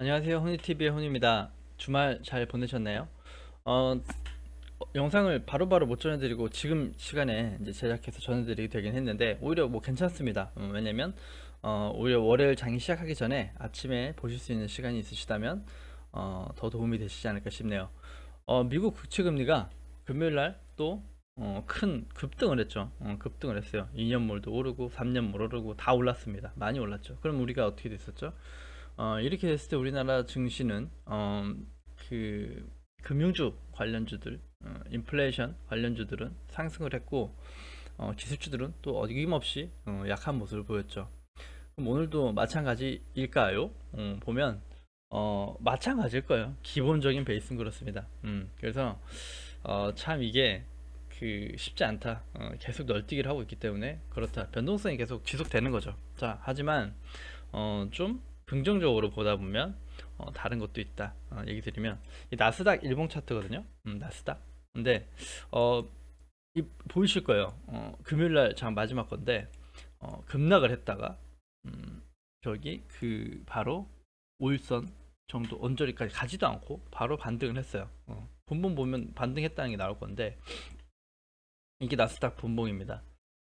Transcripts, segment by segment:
안녕하세요. 훈이TV의 훈입니다. 주말 잘 보내셨나요? 어, 영상을 바로바로 못 전해드리고 지금 시간에 이제 제작해서 전해드리게 되긴 했는데 오히려 뭐 괜찮습니다. 음, 왜냐면 어, 오히려 월요일 장이 시작하기 전에 아침에 보실 수 있는 시간이 있으시다면 어, 더 도움이 되시지 않을까 싶네요. 어, 미국 국채 금리가 금요일 날 또 어, 큰 급등을 했죠. 어, 급등을 했어요. 2년물도 오르고 3년물 오르고 다 올랐습니다. 많이 올랐죠. 그럼 우리가 어떻게 됐었죠? 어, 이렇게 됐을 때 우리나라 증시는 어, 그 금융주 관련주들, 어, 인플레이션 관련주들은 상승을 했고 어, 기술주들은 또 어김없이 어, 약한 모습을 보였죠. 그럼 오늘도 마찬가지일까요? 어, 보면 어, 마찬가지일 거예요. 기본적인 베이스는 그렇습니다. 음, 그래서 어, 참 이게 그 쉽지 않다. 어, 계속 널뛰기를 하고 있기 때문에 그렇다. 변동성이 계속 지속되는 거죠. 자, 하지만 어, 좀 긍정적으로 보다 보면 어, 다른 것도 있다. 어, 얘기 드리면 이 나스닥 일봉 차트거든요. 음, 나스닥. 근데 어, 이 보이실 거예요. 어, 금요일 날 장 마지막 건데 어, 급락을 했다가 음, 저기 그 바로 5일선 정도 언저리까지 가지도 않고 바로 반등을 했어요. 어, 분봉 보면 반등했다는 게 나올 건데 이게 나스닥 분봉입니다.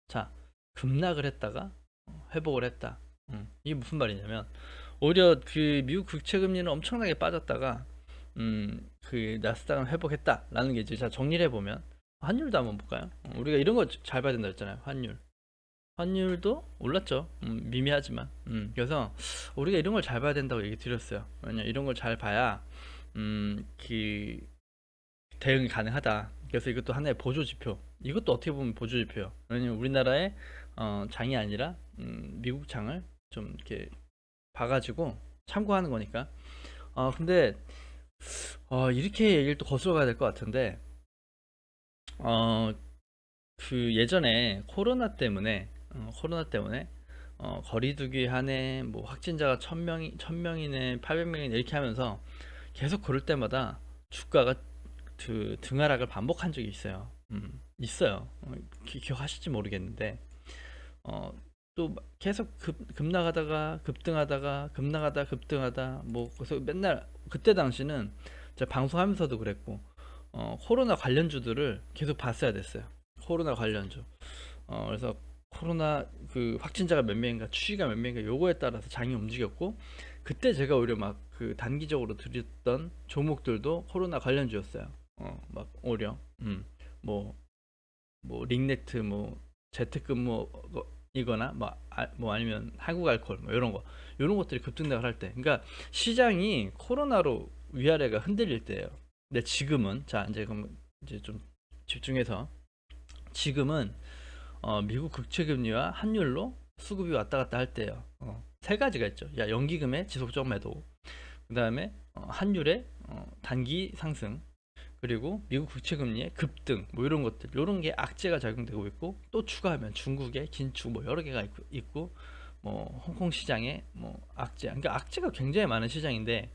자, 급락을 했다가 어, 회복을 했다. 음, 이게 무슨 말이냐면 오히려 그 미국 국채 금리는 엄청나게 빠졌다가 음, 그 나스닥은 회복했다라는 게 이제 자 정리를 해보면 환율도 한번 볼까요? 어, 우리가 이런 거 잘 봐야 된다 했잖아요. 환율. 환율도 올랐죠. 음, 미미하지만. 음, 그래서 우리가 이런 걸 잘 봐야 된다고 얘기 드렸어요. 왜냐 이런 걸 잘 봐야 음, 그 대응이 가능하다. 그래서 이것도 하나의 보조 지표. 이것도 어떻게 보면 보조 지표예요. 왜냐면 우리나라의 어, 장이 아니라 음, 미국 장을 좀 이렇게 봐가지고 참고하는 거니까. 어, 근데 어, 이렇게 얘기를 또 거슬러 가야 될 것 같은데, 어, 그 예전에 코로나 때문에, 어, 코로나 때문에, 어, 거리두기 하네, 뭐 확진자가 1000명이, 1000명이네, 800명이네, 이렇게 하면서 계속 그럴 때마다 주가가 그 등하락을 반복한 적이 있어요. 음, 있어요. 어, 기, 기억하실지 모르겠는데, 어, 또 계속 급, 급락하다가 급등하다가 급락하다 급등하다 뭐 그래서 맨날 그때 당시는 제가 방송하면서도 그랬고 어, 코로나 관련주들을 계속 봤어야 됐어요. 코로나 관련주. 어, 그래서 코로나 그 확진자가 몇 명인가 추이가 몇 명인가 요거에 따라서 장이 움직였고 그때 제가 오히려 막 그 단기적으로 드렸던 종목들도 코로나 관련주였어요. 어, 막 오히려 음, 뭐, 뭐 링넥트 뭐 재택근무 이거나 뭐, 아, 뭐 아니면 한국 알콜 뭐 이런 거 이런 것들이 급등락을 할 때. 그러니까 시장이 코로나로 위아래가 흔들릴 때예요. 근데 지금은 자 이제 그럼 이제 좀 집중해서 지금은 어, 미국 국채 금리와 환율로 수급이 왔다 갔다 할 때예요. 어, 세 가지가 있죠. 야 연기금의 지속적 매도 그 다음에 어, 환율의 어, 단기 상승 그리고 미국 국채 금리의 급등 뭐 이런 것들 이런 게 악재가 작용되고 있고 또 추가하면 중국의 긴축 뭐 여러 개가 있고, 있고 뭐 홍콩 시장에 뭐 악재 그러니까 악재가 굉장히 많은 시장인데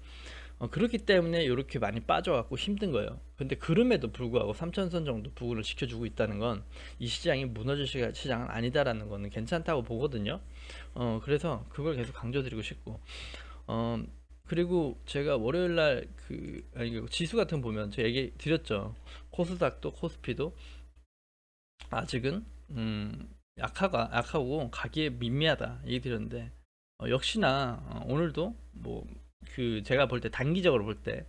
어, 그렇기 때문에 이렇게 많이 빠져갖고 힘든 거예요. 근데 그럼에도 불구하고 3천선 정도 부근을 지켜주고 있다는 건 이 시장이 무너질 시장은 아니다라는 거는 괜찮다고 보거든요. 어, 그래서 그걸 계속 강조드리고 싶고 어, 그리고 제가 월요일 날그 아니 그 지수 같은 거 보면 제가 얘기 드렸죠. 코스닥도 코스피도 아직은 음 약하가 약하고 가기에 미미하다 얘기 드렸는데 어, 역시나 어, 오늘도 뭐 그 제가 볼 때 단기적으로 볼 때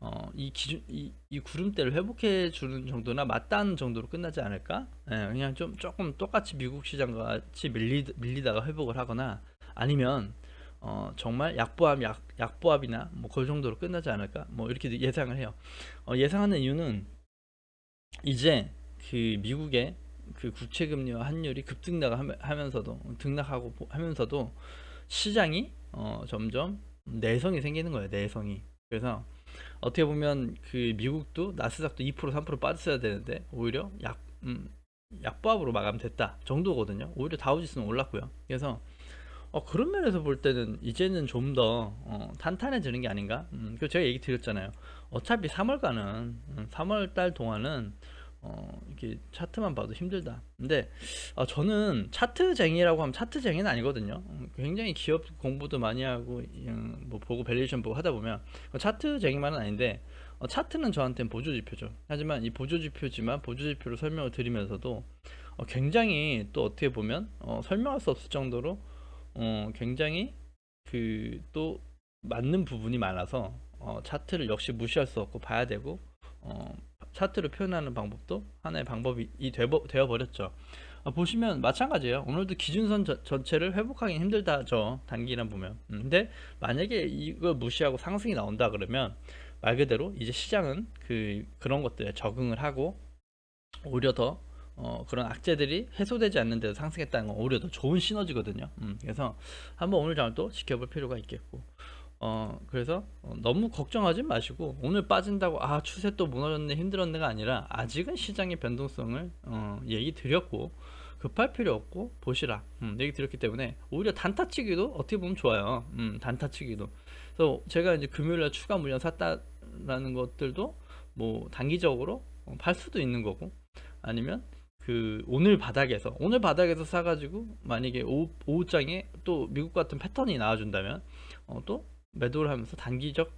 어, 이 기준 이, 이 구름대를 회복해 주는 정도나 맞닿는 정도로 끝나지 않을까? 예, 그냥 좀 조금 똑같이 미국 시장 같이 밀리, 밀리다가 회복을 하거나 아니면 어, 정말 약보합 약, 약보합이나 뭐 그 정도로 끝나지 않을까? 뭐 이렇게 예상을 해요. 어, 예상하는 이유는 이제 그 미국의 그 국채 금리와 환율이 급등락하면서도 등락하고 하면서도 시장이 어, 점점 내성이 생기는 거예요 내성이. 그래서 어떻게 보면 그 미국도 나스닥도 2% 3% 빠졌어야 되는데 오히려 약 음, 약보합으로 마감됐다 정도거든요. 오히려 다우지수는 올랐고요. 그래서 어, 그런 면에서 볼 때는 이제는 좀더 어, 탄탄해지는 게 아닌가? 음, 그 제가 얘기 드렸잖아요. 어차피 3월가는 음, 3월 달 동안은 어, 이게 차트만 봐도 힘들다. 근데 어, 저는 차트쟁이라고 하면 차트쟁이는 아니거든요. 음, 굉장히 기업 공부도 많이 하고 음, 뭐 보고 밸류에이션 보고 하다 보면 어, 차트쟁이만은 아닌데 어, 차트는 저한테는 보조 지표죠. 하지만 이 보조 지표지만 보조 지표로 설명을 드리면서도 어, 굉장히 또 어떻게 보면 어, 설명할 수 없을 정도로 어, 굉장히 그 또 맞는 부분이 많아서 어, 차트를 역시 무시할 수 없고 봐야 되고 어, 차트를 표현하는 방법도 하나의 방법이 이 되버, 되어 버렸죠. 어, 보시면 마찬가지예요. 오늘도 기준선 저- 전체를 회복하기 힘들다죠. 단기란 보면. 음, 근데 만약에 이걸 무시하고 상승이 나온다 그러면 말 그대로 이제 시장은 그 그런 것들에 적응을 하고 오히려 더 어, 그런 악재들이 해소되지 않는 데도 상승했다는 건 오히려 더 좋은 시너지거든요. 음, 그래서 한번 오늘 장도 지켜볼 필요가 있겠고. 어, 그래서 어, 너무 걱정하지 마시고 오늘 빠진다고 아 추세 또 무너졌네 힘들었네가 아니라 아직은 시장의 변동성을 어, 얘기 드렸고 급할 필요 없고 보시라 음, 얘기 드렸기 때문에 오히려 단타치기도 어떻게 보면 좋아요. 음, 단타치기도. 그래서 제가 이제 금요일날 추가 물량 샀다라는 것들도 뭐 단기적으로 어, 팔 수도 있는 거고 아니면 그 오늘 바닥에서 오늘 바닥에서 사가지고 만약에 오후, 오후장에 또 미국 같은 패턴이 나와준다면 어, 또 매도를 하면서 단기적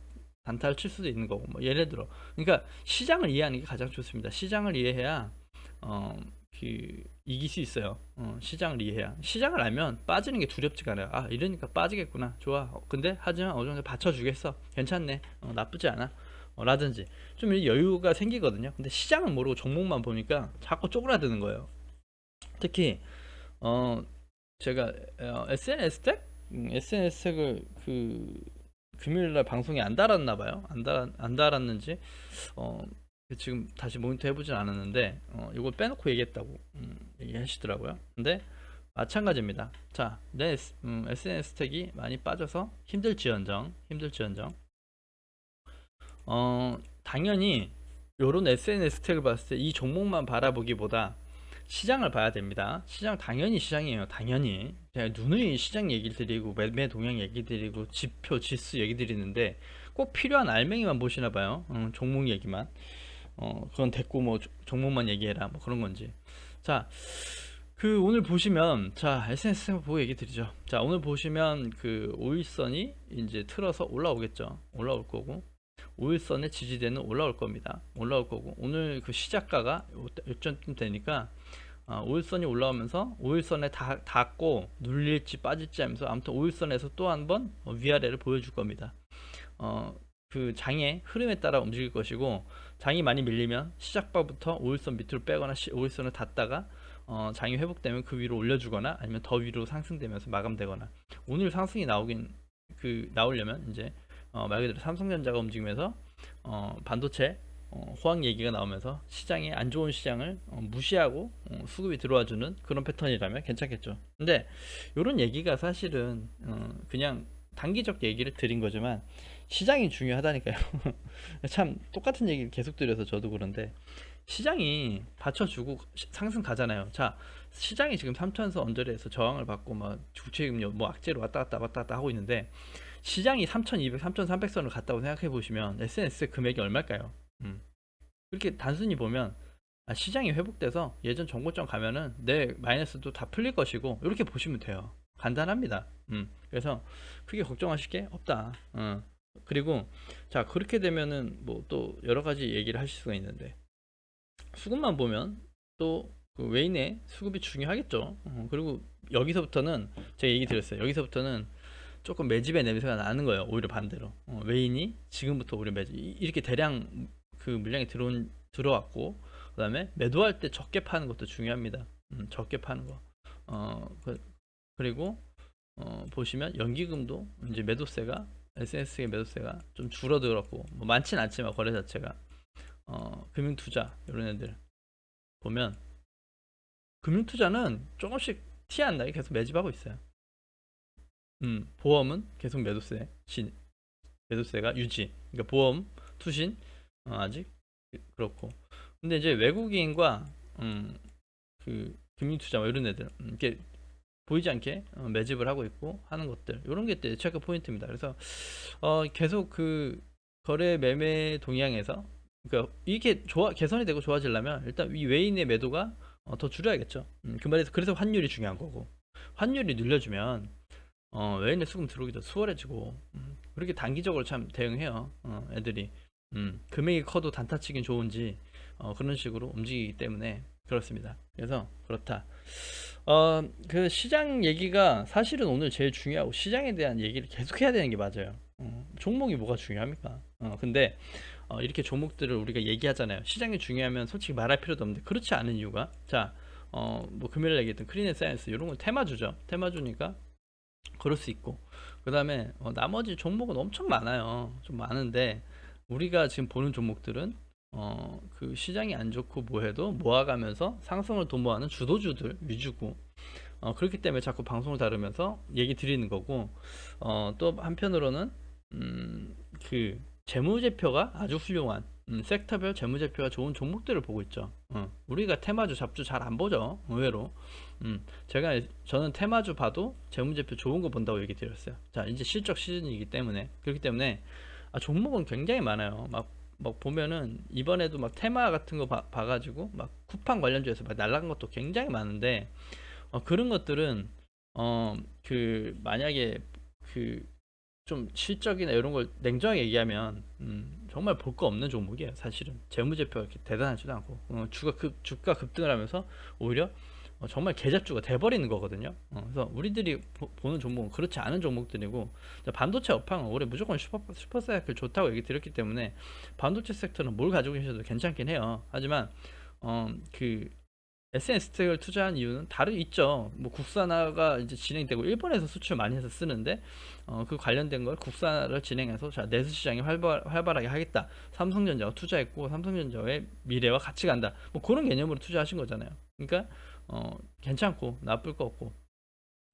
단타를 칠 수도 있는 거고 뭐 예를 들어. 그러니까 시장을 이해하는 게 가장 좋습니다. 시장을 이해해야 어, 그 이길 수 있어요. 어, 시장을 이해해야. 시장을 알면 빠지는 게 두렵지가 않아요. 아 이러니까 빠지겠구나. 좋아. 어, 근데 하지만 어느 정도 받쳐주겠어. 괜찮네. 어, 나쁘지 않아. 어, 라든지 좀이 여유가 생기거든요 근데 시장은 모르고 종목만 보니까 자꾸 쪼그라드는 거예요 특히 어 제가 어, SNS 텍 음, SNS 텍을 그 금요일날 방송에 안 달았나 봐요. 안 달, 안 달았는지 어 지금 다시 모니터 해보진 않았는데 어 이걸 빼놓고 얘기했다고 음, 얘기하시더라고요. 근데 마찬가지입니다. 자, 내 음, SNS 택이 많이 빠져서 힘들지언정, 힘들지언정. 어 당연히 요런 SNS 택을 봤을 때 이 종목만 바라보기보다 시장을 봐야 됩니다. 시장 당연히 시장이에요. 당연히 제가 누누이 시장 얘기 드리고 매매 동향 얘기 드리고 지표 지수 얘기 드리는데 꼭 필요한 알맹이만 보시나 봐요. 어, 종목 얘기만. 어 그건 됐고 뭐 조- 종목만 얘기해라 뭐 그런 건지. 자. 그 오늘 보시면 자 SNS 보고 얘기 드리죠. 자 오늘 보시면 그 오일선이 이제 틀어서 올라오겠죠. 올라올 거고 오일선의 지지대는 올라올 겁니다. 올라올 거고 오늘 그 시작가가 요- 요쯤 되니까 아, 오일선이 올라오면서 오일선에 다, 닿고 눌릴지 빠질지 하면서 아무튼 오일선에서 또 한 번 위아래를 보여줄 겁니다. 어, 그 장의 흐름에 따라 움직일 것이고 장이 많이 밀리면 시작바부터 오일선 밑으로 빼거나 시- 오일선을 닿다가 어, 장이 회복되면 그 위로 올려주거나 아니면 더 위로 상승되면서 마감되거나 오늘 상승이 나오긴 그 나오려면 이제 어, 말 그대로 삼성전자가 움직이면서 어, 반도체 어, 호황 얘기가 나오면서 시장에 안 좋은 시장을 어, 무시하고 어, 수급이 들어와주는 그런 패턴이라면 괜찮겠죠. 근데 이런 얘기가 사실은 어, 그냥 단기적 얘기를 드린 거지만 시장이 중요하다니까요. 참 똑같은 얘기를 계속 드려서 저도 그런데 시장이 받쳐주고 시- 상승 가잖아요. 자, 시장이 지금 3천선 언저리에서 저항을 받고 막 주체금리 뭐 악재로 왔다 갔다 왔다 갔다 하고 있는데 시장이 3,200, 3,300선을 갔다고 생각해 보시면 SNS 금액이 얼마일까요? 음. 그렇게 단순히 보면 아, 시장이 회복돼서 예전 정고점 가면은 내 마이너스도 다 풀릴 것이고 이렇게 보시면 돼요. 간단합니다. 음. 그래서 크게 걱정하실 게 없다. 어. 그리고 자 그렇게 되면은 뭐 또 여러 가지 얘기를 하실 수가 있는데 수급만 보면 또 그 외인의 수급이 중요하겠죠. 어, 그리고 여기서부터는 제가 얘기 드렸어요. 여기서부터는 조금 매집의 냄새가 나는 거예요. 오히려 반대로 어, 외인이 지금부터 오히려 매집 이- 이렇게 대량 그 물량이 들어온 들어왔고 그다음에 매도할 때 적게 파는 것도 중요합니다. 음, 적게 파는 거. 어 그, 리고 어, 보시면 연기금도 이제 매도세가 SNS의 매도세가 좀 줄어들었고 뭐 많진 않지만 거래 자체가 어, 금융투자 이런 애들 보면 금융투자는 조금씩 티 안 나게 계속 매집하고 있어요. 음, 보험은 계속 매도세, 신, 매도세가 유지. 그러니까 보험, 투신 어, 아직 그렇고. 근데 이제 외국인과 음, 그 금융 투자 뭐 이런 애들 음, 이렇게 보이지 않게 어, 매집을 하고 있고 하는 것들 이런 게또 체크 포인트입니다. 그래서 어, 계속 그 거래 매매 동향에서 그러니까 이게 좋아 개선이 되고 좋아지려면 일단 이 외인의 매도가 어, 더 줄여야겠죠. 음, 그 말에서 그래서 환율이 중요한 거고 환율이 늘려주면 어, 외인의 수금 들어오기도 수월해지고 음, 그렇게 단기적으로 참 대응해요. 어, 애들이 음, 금액이 커도 단타치긴 좋은지 어, 그런 식으로 움직이기 때문에 그렇습니다. 그래서 그렇다. 어, 그 시장 얘기가 사실은 오늘 제일 중요하고 시장에 대한 얘기를 계속 해야 되는 게 맞아요. 어, 종목이 뭐가 중요합니까? 어, 근데 어, 이렇게 종목들을 우리가 얘기하잖아요. 시장이 중요하면 솔직히 말할 필요도 없는데 그렇지 않은 이유가 자, 어, 뭐 금요일 얘기했던 크리넷 사이언스 이런 건 테마주죠. 테마주니까 그럴 수 있고. 그 다음에 어, 나머지 종목은 엄청 많아요. 좀 많은데 우리가 지금 보는 종목들은 어, 그 시장이 안 좋고 뭐해도 모아가면서 상승을 도모하는 주도주들 위주고. 어, 그렇기 때문에 자꾸 방송을 다루면서 얘기 드리는 거고. 어, 또 한편으로는 음, 그 재무제표가 아주 훌륭한 음, 섹터별 재무제표가 좋은 종목들을 보고 있죠. 어, 우리가 테마주 잡주 잘 안 보죠. 의외로. 음, 제가 저는 테마주 봐도 재무제표 좋은 거 본다고 얘기 드렸어요. 자, 이제 실적 시즌이기 때문에 그렇기 때문에 아, 종목은 굉장히 많아요. 막, 막 보면은 이번에도 막 테마 같은 거 봐, 봐가지고 막 쿠팡 관련주에서 막 날라간 것도 굉장히 많은데 어, 그런 것들은 어, 그 만약에 그 좀 실적이나 이런 걸 냉정하게 얘기하면 음, 정말 볼 거 없는 종목이에요. 사실은 재무제표가 이렇게 대단하지도 않고 어, 주가 급 주가 급등을 하면서 오히려 어, 정말 계잡주가 돼버리는 거거든요. 어, 그래서 우리들이 보, 는 종목은 그렇지 않은 종목들이고 자, 반도체 업황은 올해 무조건 슈퍼 슈퍼사이클 좋다고 얘기 드렸기 때문에 반도체 섹터는 뭘 가지고 계셔도 괜찮긴 해요. 하지만 어, 그 SNS텍을 투자한 이유는 다른 있죠. 뭐 국산화가 이제 진행되고 일본에서 수출 많이 해서 쓰는데 어, 그 관련된 걸 국산화를 진행해서 자 내수 시장이 활발, 활발하게 하겠다. 삼성전자가 투자했고 삼성전자의 미래와 같이 간다. 뭐 그런 개념으로 투자하신 거잖아요. 그러니까 어, 괜찮고 나쁠 거 없고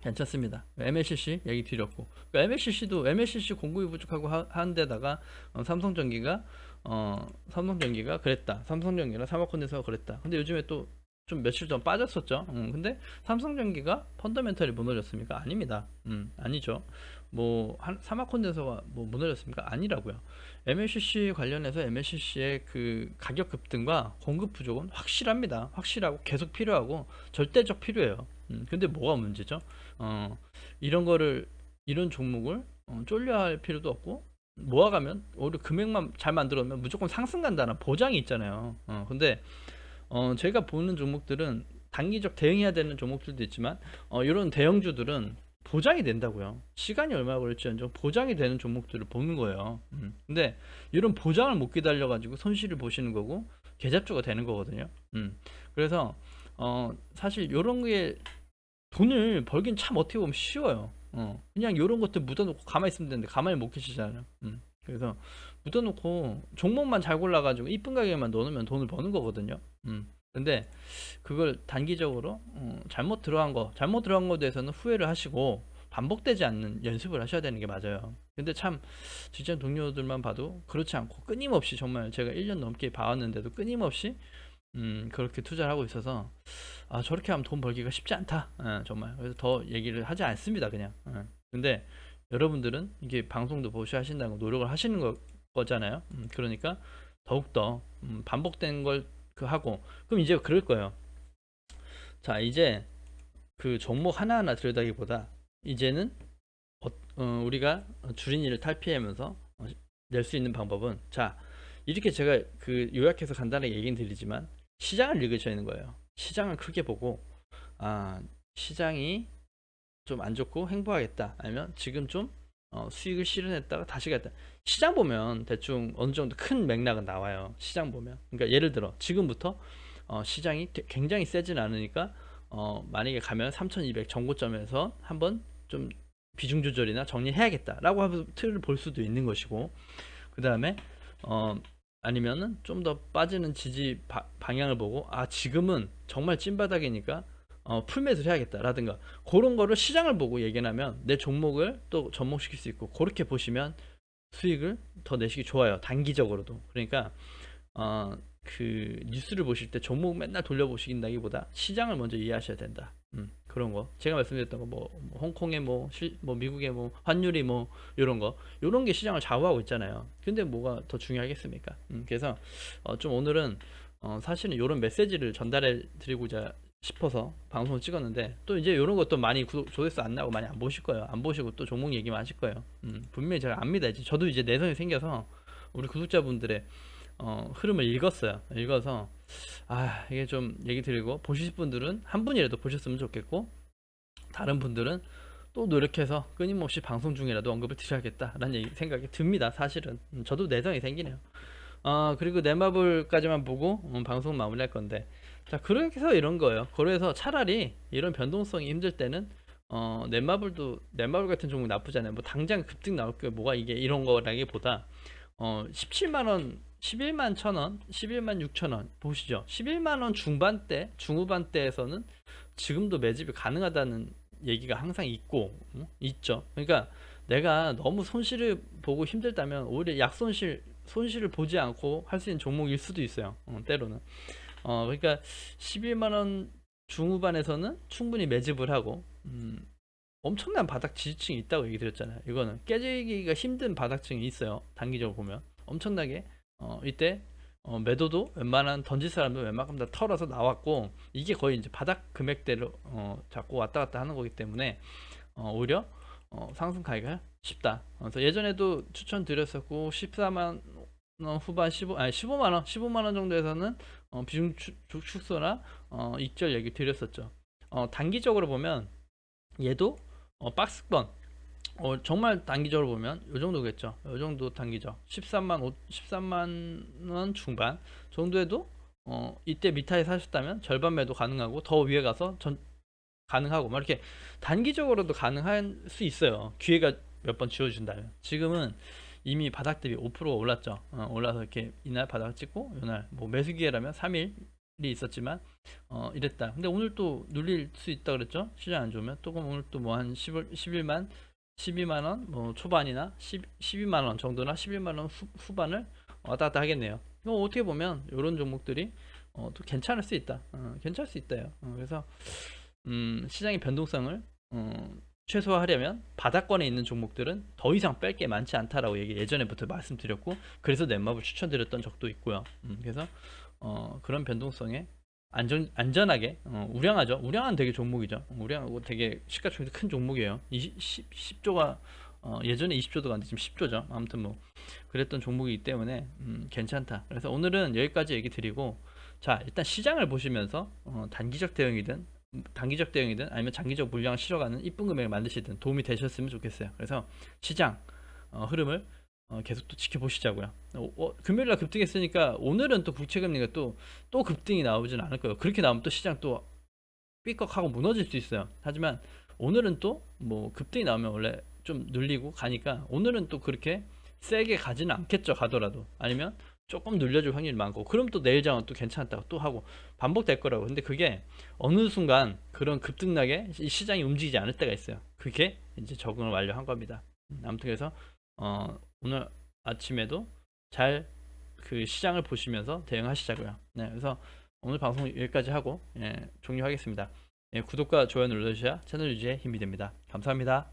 괜찮습니다. MLCC 얘기 드렸고 그러니까 MLCC도 MLCC 공급이 부족하고 하, 한 데다가 어, 삼성전기가 어, 삼성전기가 그랬다. 삼성전기나 삼화콘덴서가 그랬다. 근데 요즘에 또 좀 며칠 전 빠졌었죠. 음, 근데 삼성전기가 펀더멘털이 무너졌습니까? 아닙니다. 음, 아니죠. 뭐 한, 사마콘덴서가 뭐 무너졌습니까? 아니라고요. MLCC 관련해서 MLCC의 그 가격 급등과 공급 부족은 확실합니다. 확실하고 계속 필요하고 절대적 필요해요. 음, 근데 뭐가 문제죠? 어, 이런 거를 이런 종목을 어, 쫄려 할 필요도 없고 모아가면 오히려 금액만 잘 만들어면 무조건 상승 간다는 보장이 있잖아요. 어, 근데 어, 제가 보는 종목들은 단기적 대응해야 되는 종목들도 있지만 어, 이런 대형주들은 보장이 된다고요. 시간이 얼마나 걸릴지언정 보장이 되는 종목들을 보는 거예요. 음. 근데 이런 보장을 못 기다려 가지고 손실을 보시는 거고 계잡주가 되는 거거든요. 음. 그래서 어, 사실 이런 게 돈을 벌긴 참 어떻게 보면 쉬워요. 어, 그냥 이런 것들 묻어놓고 가만히 있으면 되는데 가만히 못 계시잖아요. 음. 그래서 묻어놓고 종목만 잘 골라가지고 이쁜 가격에만 넣으면 돈을 버는 거거든요. 음. 근데 그걸 단기적으로 음, 잘못 들어간 거, 잘못 들어간 거에 대해서는 후회를 하시고 반복되지 않는 연습을 하셔야 되는 게 맞아요. 근데 참 직장 동료들만 봐도 그렇지 않고 끊임없이 정말 제가 1년 넘게 봐왔는데도 끊임없이 음, 그렇게 투자를 하고 있어서 아 저렇게 하면 돈 벌기가 쉽지 않다. 예, 정말 그래서 더 얘기를 하지 않습니다. 그냥. 예. 근데 여러분들은 이게 방송도 보셔 하신다고 노력을 하시는 거, 거잖아요. 음, 그러니까 더욱더 음, 반복된 걸 그 하고 그럼 이제 그럴 거예요. 자 이제 그 종목 하나하나 들여다기보다 이제는 어, 어, 우리가 주린이를 탈피하면서 어, 낼수 있는 방법은 자 이렇게 제가 그 요약해서 간단하게 얘기는 드리지만 시장을 읽으셔야 하는 거예요. 시장을 크게 보고 아 시장이 좀 안 좋고 행보하겠다. 아니면 지금 좀 어, 수익을 실현했다가 다시 갔다. 시장 보면 대충 어느 정도 큰 맥락은 나와요. 시장 보면. 그러니까 예를 들어 지금부터 어, 시장이 되- 굉장히 세진 않으니까 어, 만약에 가면 3200 정고점에서 한번 좀 비중 조절이나 정리해야겠다라고 하면서 틀을 볼 수도 있는 것이고 그 다음에 어, 아니면은 좀 더 빠지는 지지 바- 방향을 보고 아 지금은 정말 찐바닥이니까 어, 풀매수를 해야겠다라든가 그런 거를 시장을 보고 얘기하면 내 종목을 또 접목시킬 수 있고 그렇게 보시면 수익을 더 내시기 좋아요. 단기적으로도. 그러니까 어, 그 뉴스를 보실 때 종목 맨날 돌려보신다기보다 시장을 먼저 이해하셔야 된다. 음, 그 그런 거. 제가 말씀드렸던 거뭐 홍콩의 뭐, 실, 뭐 미국의 뭐 환율이 뭐 이런 거. 이런 게 시장을 좌우하고 있잖아요. 근데 뭐가 더 중요하겠습니까? 음, 그래서 어, 좀 오늘은 어, 사실은 이런 메시지를 전달해 드리고자 싶어서 방송을 찍었는데 또 이제 이런 것도 많이 구독, 조회수 안 나고 많이 안 보실 거예요. 안 보시고 또 종목 얘기만 하실 거예요. 음, 분명히 제가 압니다. 이제 저도 이제 내성이 생겨서 우리 구독자분들의 어, 흐름을 읽었어요. 읽어서 아 이게 좀 얘기 드리고 보실 분들은 한 분이라도 보셨으면 좋겠고 다른 분들은 또 노력해서 끊임없이 방송 중이라도 언급을 드려야겠다라는 얘기- 생각이 듭니다. 사실은 음, 저도 내성이 생기네요. 아 그리고 넷마블까지만 보고 음, 방송 마무리할 건데 자 그렇게 해서 이런 거예요. 그래서 차라리 이런 변동성이 힘들 때는 어 넷마블도 넷마블 같은 종목 나쁘지 않아요. 뭐 당장 급등 나올 게 뭐가 이게 이런 거라기보다 어 17만 원 11만 천 원, 11만 6천 원 보시죠. 11만 원 중반대, 중후반대에서는 지금도 매집이 가능하다는 얘기가 항상 있고 음, 있죠. 그러니까 내가 너무 손실을 보고 힘들다면 오히려 약 손실 손실을 보지 않고 할 수 있는 종목일 수도 있어요. 어, 때로는. 어 그러니까 11만 원 중후반에서는 충분히 매집을 하고 음, 엄청난 바닥 지지층이 있다고 얘기 드렸잖아요. 이거는 깨지기가 힘든 바닥층이 있어요. 단기적으로 보면 엄청나게 어, 이때 어, 매도도 웬만한 던질 사람도 웬만큼 다 털어서 나왔고 이게 거의 이제 바닥 금액대로 어, 자꾸 왔다 갔다 하는 거기 때문에 어, 오히려 어, 상승 가기가 쉽다. 그래서 예전에도 추천드렸었고 14만 원 후반 15 아니 15만 원 15만 원 정도에서는 어, 비중 축소나 어, 익절 얘기 드렸었죠. 어, 단기적으로 보면 얘도 어, 박스권 어, 정말 단기적으로 보면 요 정도겠죠. 요 정도 단기적. 13만 5, 13만 원 중반 정도에도 어, 이때 미타에 사셨다면 절반 매도 가능하고 더 위에 가서 전 가능하고 막 이렇게 단기적으로도 가능할 수 있어요. 기회가 몇 번 지워준다면. 지금은 이미 바닥 대비 5%가 올랐죠. 어, 올라서 이렇게 이날 바닥 찍고 이날 뭐 매수 기회라면 3일이 있었지만 어, 이랬다. 근데 오늘 또 눌릴 수 있다 그랬죠? 시장 안 좋으면 또 그럼 오늘 또 뭐 한 10월 11만 12만 원 뭐 초반이나 10, 12만 원 정도나 11만 원 후, 후반을 왔다 갔다 하겠네요. 이거 어떻게 보면 이런 종목들이 어, 또 괜찮을 수 있다. 어, 괜찮을 수 있다요. 어, 그래서 음, 시장의 변동성을 어, 최소화하려면 바닥권에 있는 종목들은 더 이상 뺄 게 많지 않다라고 얘기 예전에부터 말씀드렸고 그래서 넷마블 추천드렸던 적도 있고요. 음, 그래서 어, 그런 변동성에 안전 안전하게 어, 우량하죠. 우량한 되게 종목이죠. 우량하고 되게 시가총액 큰 종목이에요. 20, 10, 10 조가 어, 예전에 20조도 안 돼, 지금 10조죠. 아무튼 뭐 그랬던 종목이기 때문에 음, 괜찮다. 그래서 오늘은 여기까지 얘기 드리고 자 일단 시장을 보시면서 어, 단기적 대응이든 음, 단기적 대응이든 아니면 장기적 물량을 실어가는 이쁜 금액을 만드시든 도움이 되셨으면 좋겠어요. 그래서 시장 어, 흐름을 어, 계속 또 지켜보시자고요. 어, 어, 금요일 날 급등했으니까 오늘은 또 국채금리가 또 또 급등이 나오진 않을 거예요. 그렇게 나오면 또 시장 또 삐걱하고 무너질 수 있어요. 하지만 오늘은 또 뭐 급등이 나오면 원래 좀 눌리고 가니까 오늘은 또 그렇게 세게 가지는 않겠죠. 가더라도 아니면 조금 눌려줄 확률이 많고 그럼 또 내일 장은 또 괜찮다고 또 하고 반복될 거라고. 근데 그게 어느 순간 그런 급등나게 이 시장이 움직이지 않을 때가 있어요. 그게 이제 적응을 완료한 겁니다. 음, 아무튼 그래서 어, 오늘 아침에도 잘 그 시장을 보시면서 대응하시자고요. 네, 그래서 오늘 방송 여기까지 하고 예, 종료하겠습니다. 예, 구독과 좋아요 눌러주셔야 채널 유지에 힘이 됩니다. 감사합니다.